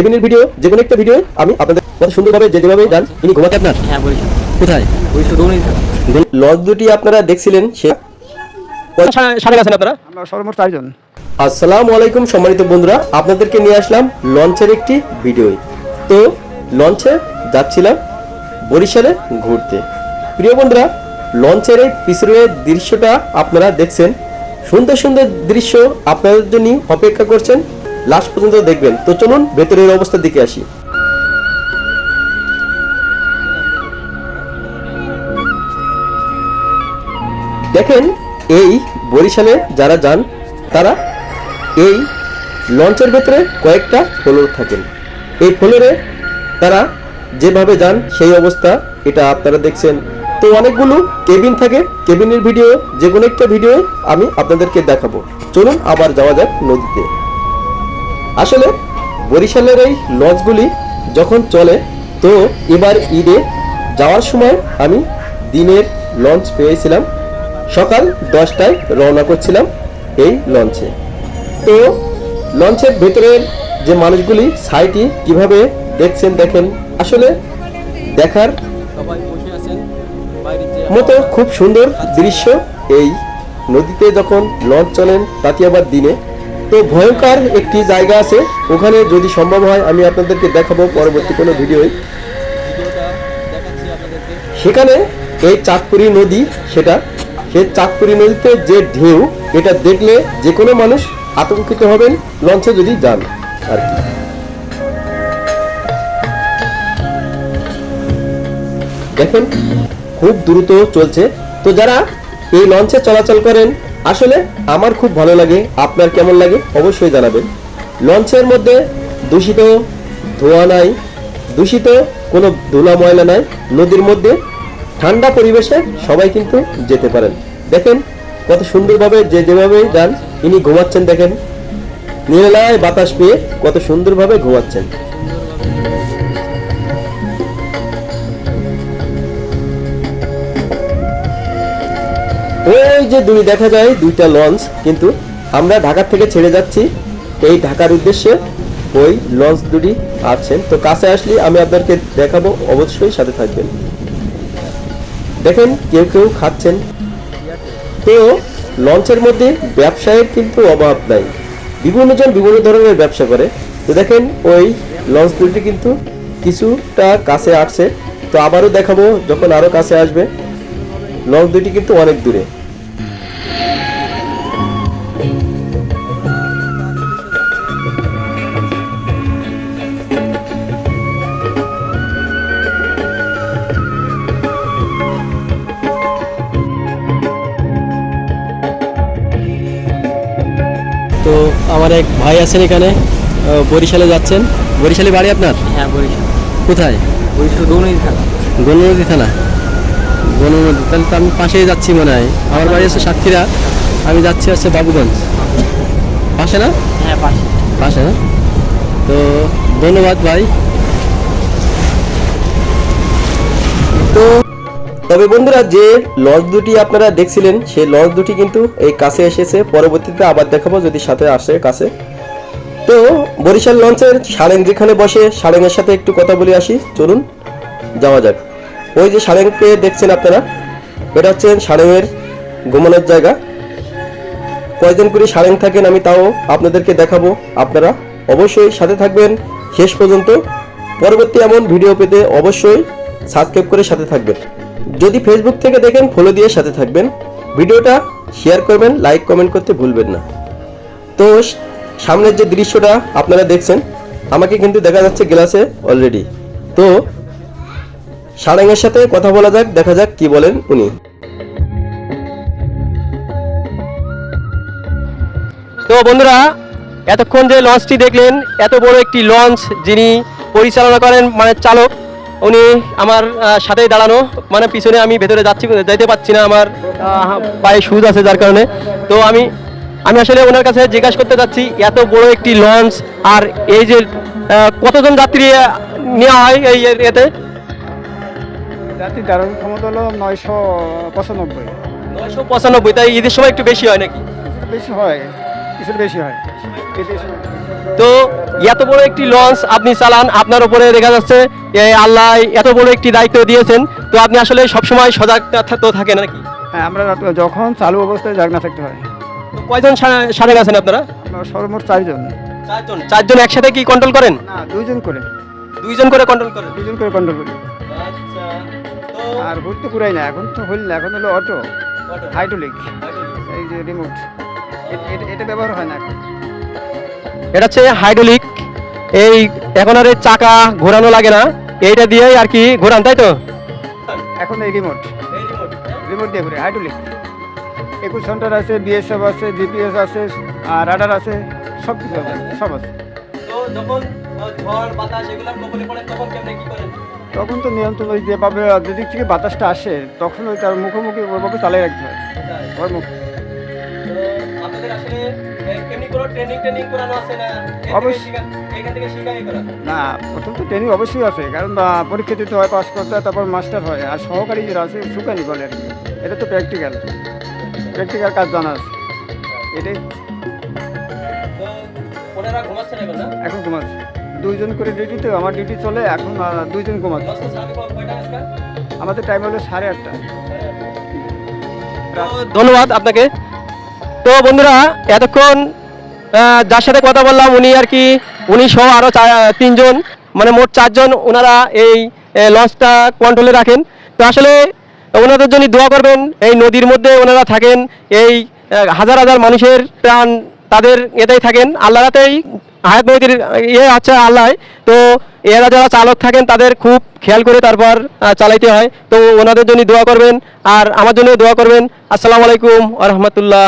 কেবিনের ভিডিও যে কোনো একটা ভিডিও আমি আপনাদের কত সুন্দরভাবে যে যেভাবে যান তিনি ঘুমাতে আপনার। হ্যাঁ বরিশাল কোথায়? দৌড়ই লজ দুটি আপনারা দেখছিলেন সে সাড়ে গেছেন আপনারা? আমরা সর্বমোট চারজন। আসসালামু আলাইকুম সম্মানিত বন্ধুরা আপনাদেরকে নিয়ে আসলাম লঞ্চের একটি ভিডিও তো লঞ্চে যাচ্ছিলাম বরিশালে ঘুরতে। প্রিয় বন্ধুরা লঞ্চের এই পিছনের দৃশ্যটা আপনারা দেখছেন। সুন্দর সুন্দর দৃশ্য আপনাদের জন্য অপেক্ষা করছেন লাস্ট পর্যন্ত দেখবেন। তো চলুন ভেতরের অবস্থার দিকে আসি। দেখেন, এই বরিশালে যারা যান, তারা এই লঞ্চের ভেতরে কয়েকটা ফ্লোর থাকেন। এই ফ্লোরে তারা যেভাবে যান, সেই অবস্থা এটা আপনারা দেখছেন। তো অনেকগুলো কেবিন থাকে। কেবিনের ভিডিও যে কোনো একটা ভিডিও আমি আপনাদেরকে দেখাবো। চলুন আবার যাওয়া যাক নদীতে। আসলে বরিশালের এই লঞ্চগুলি যখন চলে, তো এবার ঈদে যাওয়ার সময় আমি দিনের লঞ্চ পেয়েছিলাম। সকাল দশটায় রওনা করছিলাম এই লঞ্চে তো লঞ্চের ভেতরের যে মানুষগুলি সাইটি কীভাবে দেখছেন, দেখেন। আসলে দেখার মতো খুব সুন্দর দৃশ্য এই নদীতে যখন লঞ্চ চলেন, তাতে আবার দিনে তো ভয়ঙ্কর একটি জায়গা আছে। ওখানে যদি সম্ভব হয়, আমি আপনাদেরকে দেখাবো পরবর্তী কোনো ভিডিওয় সেখানে এই চাঁদপুরি নদী সেটা, সেই চাঁদপুরি নদীতে যে ঢেউ, এটা দেখলে যে কোনো মানুষ আতঙ্কিত হবেন, লঞ্চে যদি যান আর কি। দেখেন, খুব দ্রুত চলছে। তো যারা এই লঞ্চে চলাচল করেন আসলে আমার খুব ভালো লাগে, আপনার কেমন লাগে অবশ্যই জানাবেন। লঞ্চের মধ্যে দূষিত ধোঁয়া নাই, দূষিত কোনো ধুলা ময়লা নাই, নদীর মধ্যে ঠান্ডা পরিবেশে সবাই কিন্তু যেতে পারেন। দেখেন কত সুন্দরভাবে যে যেভাবে যান, ইনি ঘুমাচ্ছেন দেখেন। নিরালায় বাতাস পেয়ে কত সুন্দরভাবে ঘুমাচ্ছেন। ওই যে দুই দেখা যায়, দুইটা লঞ্চ কিন্তু আমরা ঢাকা থেকে ছেড়ে যাচ্ছি। এই ঢাকার উদ্দেশ্যে ওই লঞ্চ দুটি আছেন তো কাছে আসলে আমি আপনাদেরকে দেখাবো, অবশ্যই সাথে থাকবেন। দেখেন, কেউ কেউ খাচ্ছেন। তো লঞ্চের মধ্যে ব্যবসায়ের কিন্তু অভাব নাই। বিভিন্ন জন বিভিন্ন ধরনের ব্যবসা করে। তো দেখেন, ওই লঞ্চ দুটি কিন্তু কিছুটা কাছে আসছে। তো আবারও দেখাবো, যখন আরও কাছে আসবে। লঞ্চ দুটি কিন্তু অনেক দূরে। তো আমার এক ভাই আছেন এখানে আহ, বরিশালে যাচ্ছেন। বরিশালে বাড়ি আপনার? হ্যাঁ বরিশাল। কোথায়? বরিশাল দৌড়ই থাকা গণনদী থানা। গণনদী তাহলে তো আমি পাশেই যাচ্ছি মনে হয়। আমার বাড়ি আছে সাতক্ষীরা। আমি যাচ্ছি হচ্ছে বাবুগঞ্জ। পাশে না? হ্যাঁ পাশে। পাশে না? তো ধন্যবাদ ভাই। তো তবে বন্ধুরা যে লঞ্চ দুটি আপনারা দেখছিলেন সেই লঞ্চ দুটি কিন্তু এই কাছে এসেছে। পরবর্তীতে আবার দেখাবো যদি সাথে আসে কাছে। তো বরিশাল লঞ্চের সারেং যেখানে বসে সারেংয়ের সাথে একটু কথা বলে আসি। চলুন যাওয়া যাক। ওই যে সারেংকে দেখছেন আপনারা? এটা হচ্ছে সারেংয়ের ঘুমানোর জায়গা। কয়জন করে সারেং থাকেন আমি তাও আপনাদেরকে দেখাবো আপনারা। অবশ্যই সাথে থাকবেন। শেষ পর্যন্ত পরবর্তী এমন ভিডিও পেতে অবশ্যই সাবস্ক্রাইব করে সাথে থাকবেন। যদি ফেসবুক থেকে দেখেন ফলো দিয়ে সাথে থাকবেন। ভিডিওটা শেয়ার করবেন লাইক কমেন্ট করতে ভুলবেন না। তো সামনের যে দৃশ্যটা আপনারা দেখছেন, আমাকে কিন্তু দেখা যাচ্ছে গ্লাসে অলরেডি তো সারেংয়ের সাথে কথা বলা যাক, দেখা যাক কি বলেন উনি। তো বন্ধুরা, এতক্ষণ যে লঞ্চটি দেখলেন, এত বড় একটি লঞ্চ যিনি পরিচালনা করেন মানে চালক, উনি আমার সাথেই দাঁড়ানো। মানে পিছনে আমি ভেতরে যাচ্ছি, যাইতে পারছি না, আমার পায়ে সুদ আছে যার কারণে। তো আমি আমি আসলে ওনার কাছে জিজ্ঞাসা করতে চাচ্ছি এত বড় একটি লঞ্চ আর এই যে কতজন যাত্রী নেওয়া হয় এই এতে? ধারণ ক্ষমতা হলো নয়শো পঁচানব্বই। নয়শো পঁচানব্বই তাই ঈদের সময় একটু বেশি হয় নাকি? বেশি হয় কিছুটা বেশি হয় তো এত বড় একটি লঞ্চ আপনি চালান আপনার উপরে দেখা যাচ্ছে আল্লাহ এত বড় একটি দায়িত্ব দিয়েছেন তো আপনি আসলে সবসময় সজাগ তো থাকেন নাকি? হ্যাঁ আমরা যখন চালু অবস্থায় জাগনা থাকতে হয়। কয়জন সাথে আছেন আপনারা? সর্বমোট চারজন। চারজন। চারজন একসাথে কি কন্ট্রোল করেন? না দুইজন করে। দুইজন করে কন্ট্রোল করেন। দুজন করে কন্ট্রোল করি। তো আর হুল তো পুরাই না এখন তো হইল না এখন হলো অটো হাইড্রোলিক এই যে রিমোট এটা ব্যবহার হয় না এটা হচ্ছে হাইড্রোলিক এই এখন আর এই চাকা ঘোরানো লাগে না এইটা দিয়েই আর কি ঘোরান তাই তো? এখন এই রিমোট রিমোট দিয়ে ঘুরে হাইড্রোলিক একুশ সেন্টার আছে বিএসএফ আছে জিপিএস আছে আর রাডার আছে সব কিছু আছে সব আছে। তো যখন ঝড় বাতাস এগুলোর কবলে পড়ে তখন কেমনে কি করেন? তখন তো নিয়ন্ত্রণ ওই যেভাবে যেদিক থেকে বাতাসটা আসে তখন ওই তার মুখোমুখি ওইভাবে চালিয়ে রাখতে হয়। ওর মুখ। না? প্রথম তো ট্রেনিং অবশ্যই আছে কারণ পরীক্ষা দিতে হয় পাস করতে হয় তারপর মাস্টার হয়। আর সহকারী যারা আছে সুকানি বলে আর কি। এটা তো প্র্যাকটিক্যাল প্র্যাকটিক্যাল কাজ জানা আছে। এটাই। এখন ঘুমাচ্ছে। দুইজন করে ডিউটিতে আমার ডিউটি চলে, এখন দুইজন ঘুমাচ্ছে। আমাদের টাইম হলো সাড়ে আটটা। ধন্যবাদ আপনাকে। তো বন্ধুরা, এতক্ষণ যার সাথে কথা বললাম, উনি আর কি, উনি সহ আরও তিনজন মানে মোট চারজন ওনারা এই লঞ্চটা কন্ট্রোলে রাখেন। তো আসলে ওনাদের জন্য দোয়া করবেন, এই নদীর মধ্যে ওনারা থাকেন, এই হাজার হাজার মানুষের প্রাণ তাদের এতেই থাকেন। আল্লাহ হায়াত নদীর ইয়ে আছে আল্লাহ তো এরা যারা চালক থাকেন, তাদের খুব খেয়াল করে তারপর চালাইতে হয়। তো ওনাদের জন্য দোয়া করবেন। আর আমার জন্য দোয়া করবেন। আসসালামু আলাইকুম আ রহমতুল্লাহ।